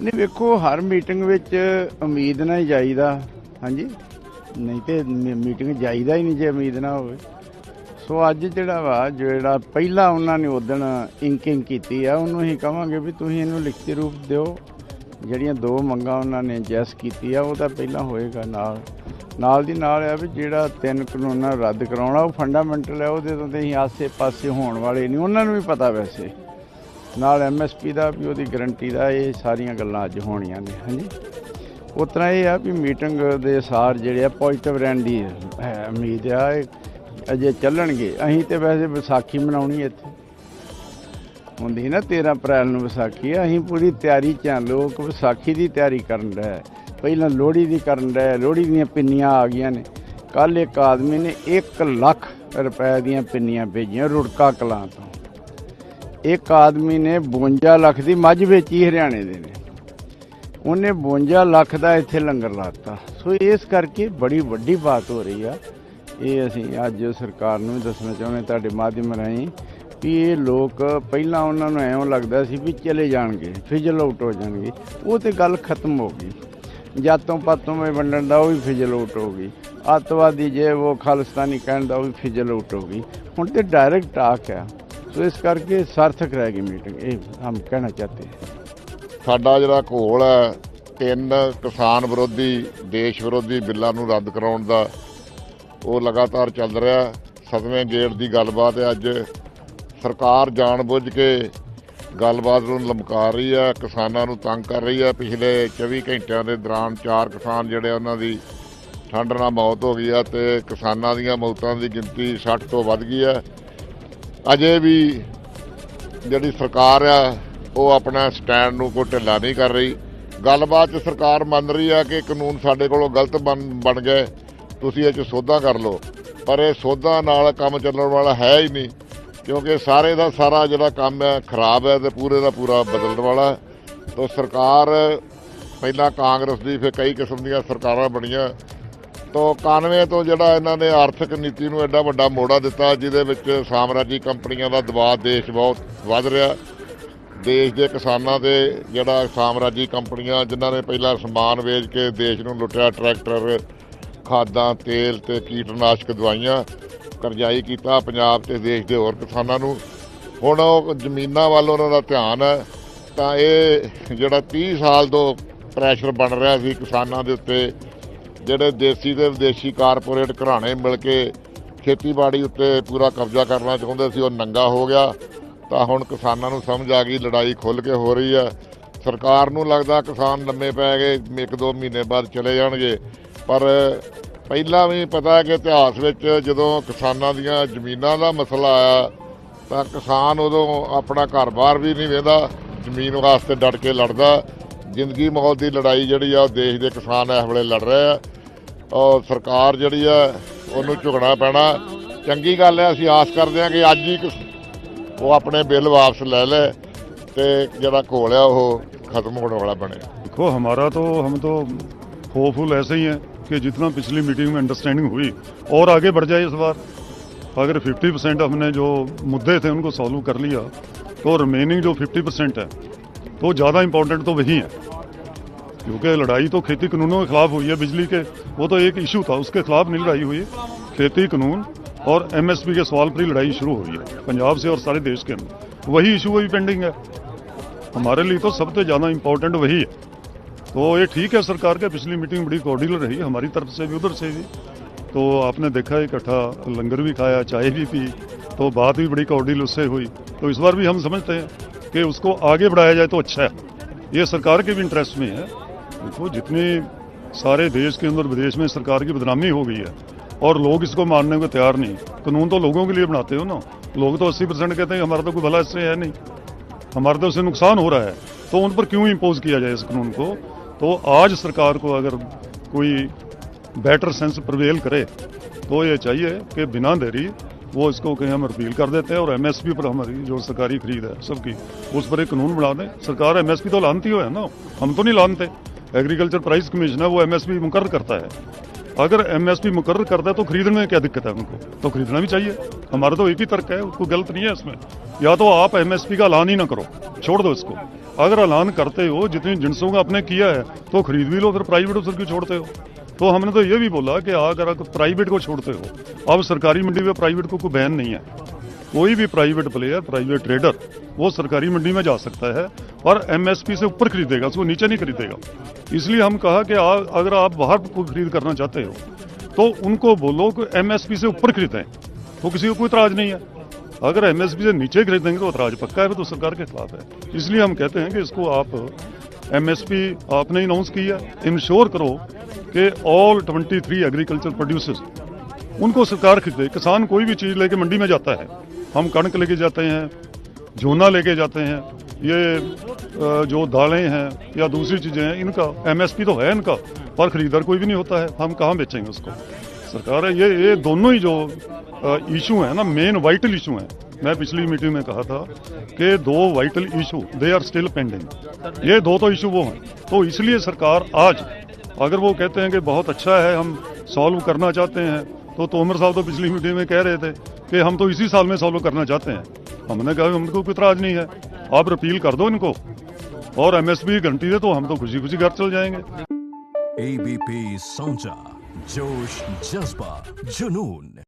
ਨਹੀਂ, ਵੇਖੋ, ਹਰ ਮੀਟਿੰਗ ਵਿੱਚ ਉਮੀਦ ਨਾਲ ਹੀ ਜਾਈਦਾ। ਹਾਂਜੀ? ਨਹੀਂ ਤੇ ਮੀਟਿੰਗ ਜਾਈਦਾ ਹੀ ਨਹੀਂ ਜੇ ਉਮੀਦ ਨਾ ਹੋਵੇ। ਸੋ ਅੱਜ ਜਿਹੜਾ ਵਾ, ਜਿਹੜਾ ਪਹਿਲਾਂ ਉਹਨਾਂ ਨੇ ਉਦਣ ਇੰਕਿੰਗ ਕੀਤੀ ਆ, ਉਹਨੂੰ ਹੀ ਕਹਾਂਗੇ ਵੀ ਤੁਸੀਂ ਇਹਨੂੰ ਲਿਖਤੀ ਰੂਪ ਦਿਓ। ਜਿਹੜੀਆਂ ਦੋ ਮੰਗਾਂ ਉਹਨਾਂ ਨੇ ਜੈਸ ਕੀਤੀ ਆ ਉਹ ਤਾਂ ਪਹਿਲਾਂ ਹੋਏਗਾ ਨਾਲ। ਨਾਲ ਦੀ ਨਾਲ ਆ ਵੀ ਜਿਹੜਾ ਤਿੰਨ ਕਾਨੂੰਨਾਂ ਰੱਦ ਕਰਾਉਣਾ, ਉਹ ਫੰਡਾਮੈਂਟਲ ਹੈ ਉਹਦੇ ਤੋਂ ਤੇ ਅਸੀਂ ਆਸੇ-ਪਾਸੇ ਹੋਣ ਵਾਲੇ ਨਹੀਂ, ਉਹਨਾਂ ਨੂੰ ਵੀ ਪਤਾ ਵੈਸੇ। ਨਾਲ ਐਮਐਸਪੀ ਦਾ ਵੀ ਉਹਦੀ ਗਾਰੰਟੀ ਦਾ ਇਹ ਸਾਰੀਆਂ ਗੱਲਾਂ ਅੱਜ ਹੋਣੀਆਂ ਨੇ, ਹਾਂਜੀ। ਉਤਨਾ ਇਹ ਆ ਵੀ ਮੀਟਿੰਗ ਦੇ ਸਾਰ ਜਿਹੜੇ ਆ ਪੋਜ਼ਿਟਿਵ ਰਹਿਣ ਦੀ ਹੈ, ਉਮੀਦ ਆ ਅਜੇ ਚੱਲਣਗੇ। ਅਸੀਂ ਤੇ ਵੈਸੇ ਵਿਸਾਖੀ ਮਨਾਉਣੀ ਇੱਥੇ। ਹੁੰਦੀ ਨਾ 13 ਅਪ੍ਰੈਲ ਨੂੰ ਵਿਸਾਖੀ ਆ ਅਸੀਂ ਪੂਰੀ ਤਿਆਰੀ ਚ ਆਂ, ਲੋਕ ਵਿਸਾਖੀ ਦੀ ਤਿਆਰੀ ਕਰਨ ਰਹੇ ਪਹਿਲਾਂ ਲੋਹੜੀ ਦੀ ਕਰਨ ਦਾ ਲੋਹੜੀ ਦੀਆਂ ਪਿੰਨੀਆਂ ਆ ਗਈਆਂ ਨੇ। ਕੱਲ ਇੱਕ ਆਦਮੀ ਨੇ 1 ਲੱਖ ਰੁਪਏ ਦੀਆਂ ਪਿੰਨੀਆਂ ਭੇਜੀਆਂ ਰੁੜਕਾ ਕਲਾਂ ਤੋਂ। ਇੱਕ ਆਦਮੀ ਨੇ 52 ਲੱਖ ਦੀ ਮੱਝ ਵੇਚੀ ਹਰਿਆਣੇ ਦੇ ਨੇ। ਉਹਨੇ 52 ਲੱਖ ਦਾ ਇੱਥੇ ਲੰਗਰ ਲਾਤਾ। ਸੋ ਇਸ ਕਰਕੇ ਬੜੀ ਵੱਡੀ ਬਾਤ ਹੋ ਰਹੀ ਆ। ਇਹ ਅਸੀਂ ਅੱਜ ਸਰਕਾਰ ਨੂੰ ਵੀ ਦੱਸਣਾ ਚਾਹੁੰਦੇ, ਤੁਹਾਡੇ ਮਾਧਿਅਮ ਰਾਹੀਂ ਕਿ ਇਹ ਲੋਕ ਪਹਿਲਾਂ ਉਹਨਾਂ ਨੂੰ ਐਂ ਲੱਗਦਾ ਸੀ ਵੀ ਚਲੇ ਜਾਣਗੇ, ਫਿਜ਼ਲ ਆਊਟ ਹੋ ਜਾਣਗੇ। ਉਹ ਤੇ ਗੱਲ ਖਤਮ ਹੋ ਗਈ। ਜਾਤੋਂ ਪਾਤੋਂ ਵਿੱਚ ਵੰਡਣ ਦਾ ਉਹ ਵੀ ਫਿਜ਼ਲ ਆਊਟ ਹੋ ਗਈ। ਅੱਤਵਾਦੀ ਜੇ ਉਹ ਖਾਲਿਸਤਾਨੀ ਕਹਿਣ ਦਾ ਉਹ ਵੀ ਫਿਜ਼ਲ ਆਊਟ ਹੋ ਗਈ। ਹੁਣ ਤੇ ਡਾਇਰੈਕਟ ਟਾਕ ਆ। ਸੋ ਇਸ ਕਰਕੇ ਸਾਰਥਕ ਰਹਿ ਗਈ ਮੀਟਿੰਗ ਇਹ ਹਮ ਕਹਿਣਾ ਚਾਹਤੇ ਹਾਂ। ਸਾਡਾ ਜਿਹੜਾ ਘੋਲ ਹੈ, ਤਿੰਨ ਕਿਸਾਨ ਵਿਰੋਧੀ, ਦੇਸ਼ ਵਿਰੋਧੀ ਬਿੱਲਾਂ ਨੂੰ ਰੱਦ ਕਰਾਉਣ ਦਾ, ਉਹ ਲਗਾਤਾਰ ਚੱਲ ਰਿਹਾ ਸਤਵੇਂ ਗੇੜ ਦੀ ਗੱਲਬਾਤ ਹੈ ਅੱਜ। ਸਰਕਾਰ ਜਾਣਬੁੱਝ ਕੇ ਗੱਲਬਾਤ ਨੂੰ ਲਮਕਾ ਰਹੀ ਹੈ, ਕਿਸਾਨਾਂ ਨੂੰ ਤੰਗ ਕਰ ਰਹੀ ਹੈ। ਪਿਛਲੇ 24 ਘੰਟਿਆਂ ਦੇ ਦੌਰਾਨ ਚਾਰ ਕਿਸਾਨ ਜਿਹੜੇ ਉਹਨਾਂ ਦੀ ਠੰਡ ਨਾਲ ਮੌਤ ਹੋ ਗਈ ਹੈ ਤੇ ਕਿਸਾਨਾਂ ਦੀਆਂ ਮੌਤਾਂ ਦੀ ਗਿਣਤੀ 60 ਤੋਂ ਵੱਧ ਗਈ ਹੈ। ਅਜੇ ਵੀ ਜਿਹੜੀ ਸਰਕਾਰ ਆ, ਉਹ ਆਪਣਾ ਸਟੈਂਡ ਨੂੰ ਕੋਈ ਢਿੱਲਾ ਨਹੀਂ ਕਰ ਰਹੀ। ਗੱਲਬਾਤ 'ਚ ਸਰਕਾਰ ਮੰਨ ਰਹੀ ਆ ਕਿ ਕਾਨੂੰਨ ਸਾਡੇ ਕੋਲੋਂ ਗਲਤ ਬਣ ਬਣ ਗਏ ਤੁਸੀਂ ਇਹ 'ਚ ਸੋਧਾ ਕਰ ਲਓ। ਪਰ ਇਹ ਸੋਧਾ ਨਾਲ ਕੰਮ ਚੱਲਣ ਵਾਲਾ ਹੈ ਹੀ ਨਹੀਂ, ਕਿਉਂਕਿ ਸਾਰੇ ਦਾ ਸਾਰਾ ਜਿਹੜਾ ਕੰਮ ਹੈ ਖਰਾਬ ਹੈ ਤੇ ਪੂਰੇ ਦਾ ਪੂਰਾ ਬਦਲਣ ਵਾਲਾ। ਤੋਂ ਸਰਕਾਰ, ਪਹਿਲਾਂ ਕਾਂਗਰਸ ਦੀ ਫਿਰ ਕਈ ਕਿਸਮ ਦੀਆਂ ਸਰਕਾਰਾਂ ਬਣੀਆਂ। ਤੋਂ 91 ਤੋਂ ਜਿਹੜਾ ਇਹਨਾਂ ਨੇ ਆਰਥਿਕ ਨੀਤੀ ਨੂੰ ਐਡਾ ਵੱਡਾ ਮੋੜਾ ਦਿੱਤਾ, ਜਿਹਦੇ ਵਿੱਚ ਸਾਮਰਾਜੀ ਕੰਪਨੀਆਂ ਦਾ ਦਬਾਅ ਦੇਸ਼ ਬਹੁਤ ਵੱਧ ਰਿਹਾ। ਦੇਸ਼ ਦੇ ਕਿਸਾਨਾਂ ਦੇ ਜਿਹੜਾ ਸਾਮਰਾਜੀ ਕੰਪਨੀਆਂ, ਜਿਨ੍ਹਾਂ ਨੇ ਪਹਿਲਾਂ ਸਮਾਨ ਵੇਚ ਕੇ ਦੇਸ਼ ਨੂੰ ਲੁੱਟਿਆ, ਟਰੈਕਟਰ, ਖਾਦਾਂ, ਤੇਲ ਤੇ ਕੀਟਨਾਸ਼ਕ ਦਵਾਈਆਂ ਕਰਜ਼ਾਈ ਕੀਤਾ ਪੰਜਾਬ ਤੇ ਦੇਸ਼ ਦੇ ਹੋਰ ਕਿਸਾਨਾਂ ਨੂੰ। ਹੁਣ ਉਹ ਜ਼ਮੀਨਾਂ ਵੱਲ ਉਹਨਾਂ ਦਾ ਧਿਆਨ ਹੈ, ਤਾਂ ਇਹ ਜਿਹੜਾ 30 ਸਾਲ ਤੋਂ ਪ੍ਰੈਸ਼ਰ ਬਣ ਰਿਹਾ ਸੀ ਕਿਸਾਨਾਂ ਦੇ ਉੱਤੇ ਜਿਹੜੇ ਦੇਸੀ ਤੇ ਵਿਦੇਸ਼ੀ ਕਾਰਪੋਰੇਟ ਘਰਾਣੇ ਮਿਲ ਕੇ ਖੇਤੀਬਾੜੀ ਉੱਤੇ ਪੂਰਾ ਕਬਜ਼ਾ ਕਰਨਾ ਚਾਹੁੰਦੇ ਸੀ, ਉਹ ਨੰਗਾ ਹੋ ਗਿਆ। ਤਾਂ ਹੁਣ ਕਿਸਾਨਾਂ ਨੂੰ ਸਮਝ ਆ ਗਈ, ਲੜਾਈ ਖੁੱਲ ਕੇ ਹੋ ਰਹੀ ਹੈ। ਸਰਕਾਰ ਨੂੰ ਲੱਗਦਾ ਕਿਸਾਨ ਲੰਮੇ ਪੈ ਗਏ, ਇੱਕ ਦੋ ਮਹੀਨੇ ਬਾਅਦ ਚਲੇ ਜਾਣਗੇ। ਪਰ ਪਹਿਲਾਂ ਵੀ ਪਤਾ ਹੈ ਕਿ ਇਤਿਹਾਸ ਵਿੱਚ ਜਦੋਂ ਕਿਸਾਨਾਂ ਦੀਆਂ ਜ਼ਮੀਨਾਂ ਦਾ ਮਸਲਾ ਆਇਆ, ਤਾਂ ਕਿਸਾਨ ਉਦੋਂ ਆਪਣਾ ਘਰ-ਬਾਰ ਵੀ ਨਹੀਂ ਵੇਂਦਾ, ਜ਼ਮੀਨ ਵਾਸਤੇ ਡਟ ਕੇ ਲੜਦਾ। ਜ਼ਿੰਦਗੀ ਮੌਤ ਦੀ ਲੜਾਈ ਜਿਹੜੀ ਆ ਉਹ ਦੇਸ਼ ਦੇ ਕਿਸਾਨ ਇਸ ਵੇਲੇ ਲੜ ਰਹੇ ਆ ਔਰ ਸਰਕਾਰ ਜਿਹੜੀ ਆ ਉਹਨੂੰ ਝੁਕਣਾ ਪੈਣਾ ਚੰਗੀ ਗੱਲ ਹੈ ਅਸੀਂ ਆਸ ਕਰਦੇ ਹਾਂ ਕਿ ਅੱਜ ਹੀ ਕਿਸ- ਉਹ ਆਪਣੇ ਬਿੱਲ ਵਾਪਸ ਲੈ ਲੈ ਤੇ ਜਿਹੜਾ ਘੋਲ ਆ ਉਹ ਖਤਮ ਹੋਣ ਵਾਲਾ ਬਣੇ देखो हमारा तो हम तो होपफुल ऐसे ही हैं कि जितना पिछली मीटिंग में अंडरस्टैंडिंग हुई और आगे बढ़ जाए इस बार अगर 50 परसेंट हमने जो मुद्दे थे उनको सॉल्व कर लिया तो रिमेनिंग जो 50 परसेंट है तो ज़्यादा इम्पोर्टेंट तो वही है। क्योंकि लड़ाई तो खेती कानूनों के खिलाफ हुई है बिजली के। वो तो एक इशू था, उसके खिलाफ नहीं लड़ाई हुई। खेती कानून और एमएसपी के सवाल पर ही लड़ाई शुरू हुई है, पंजाब से और सारे देश के अंदर। वही इशू वही पेंडिंग है। हमारे लिए तो सबसे ज़्यादा इम्पोर्टेंट वही है। तो ये ठीक है, सरकार के पिछली मीटिंग बड़ी कॉर्डियल रही, हमारी तरफ़ से भी, उधर से भी। तो आपने देखा, इकट्ठा लंगर भी खाया, चाय भी पी तो बात भी बड़ी कॉर्डियल उससे हुई। तो इस बार भी हम समझते हैं। कि उसको आगे बढ़ाया जाए तो अच्छा है ये सरकार के भी इंटरेस्ट में है देखो जितनी सारे देश के अंदर विदेश में सरकार की बदनामी हो गई है और लोग इसको मानने को तैयार नहीं कानून तो लोगों के लिए बनाते हो ना लोग तो अस्सी परसेंट कहते हैं हमारा तो कोई भला इससे है नहीं हमारे तो उससे नुकसान हो रहा है तो उन पर क्यों इम्पोज किया जाए इस कानून को तो आज सरकार को अगर कोई बेटर सेंस प्रवेल करे तो ये चाहिए कि बिना देरी वो इसको कहीं हम अपील कर देते हैं और एमएसपी पर हमारी जो सरकारी खरीद है, सबकी, उस पर एक कानून बना दें। सरकार एमएसपी तो लानती हो है ना, हम तो नहीं लानते। एग्रीकल्चर प्राइस कमीशन है, वो एमएसपी मुकर करता है। अगर एमएसपी मुकर करता है तो खरीदने में क्या दिक्कत है उनको तो खरीदना भी चाहिए। हमारा तो एक ही तर्क है, उसको गलत नहीं है इसमें। या तो आप एमएसपी का ऐलान ही ना करो, छोड़ दो इसको। अगर ऐलान करते हो, जितनी जिनसों का आपने किया है तो खरीद भी लो, फिर प्राइवेट उधर क्यों छोड़ते हो? तो हमने तो ये भी बोला कि अगर आप प्राइवेट को छोड़ते हो, अब सरकारी मंडी में प्राइवेट को कोई बैन नहीं है। कोई भी प्राइवेट प्लेयर प्राइवेट ट्रेडर वो सरकारी मंडी में जा सकता है और एमएसपी से ऊपर खरीदेगा, उसको नीचे नहीं खरीदेगा। इसलिए हम कहा कि अगर आप बाहर को खरीद करना चाहते हो तो उनको बोलो कि एमएसपी से ऊपर खरीदें तो किसी को कोई इतराज नहीं है। अगर एमएसपी से नीचे खरीदेंगे तो इतराज पक्का है तो सरकार के खिलाफ है। इसलिए हम कहते हैं कि इसको आप एमएसपी आपने अनाउंस किया इंश्योर करो कि ऑल 23 एग्रीकल्चर प्रोड्यूसर्स उनको सरकार खरीदे किसान कोई भी चीज़ लेके मंडी में जाता है। हम कणक लेके जाते हैं, झोना लेके जाते हैं, ये जो दालें हैं या दूसरी चीज़ें हैं, इनका एमएसपी तो है इनका, पर खरीदार कोई भी नहीं होता है। हम कहाँ बेचेंगे उसको? सरकार है ये ये दोनों ही जो इशू हैं ना मेन वाइटल इशू हैं। मैं पिछली मीटिंग में कहा था कि दो vital issue they are still pending ये दो तो इशू वो हैं। तो इसलिए सरकार आज अगर वो कहते हैं कि बहुत अच्छा है, हम सॉल्व करना चाहते हैं तो तोमर साहब तो पिछली मीटिंग में कह रहे थे कि हम तो इसी साल में सॉल्व करना चाहते हैं। हमने कहा हमको कोई इतराज नहीं है। आप अपील कर दो इनको। और एमएसपी घंटी दे तो हम तो खुशी खुशी घर चल जाएँगे। एबीपी सोचा जोश जज्बा जुनून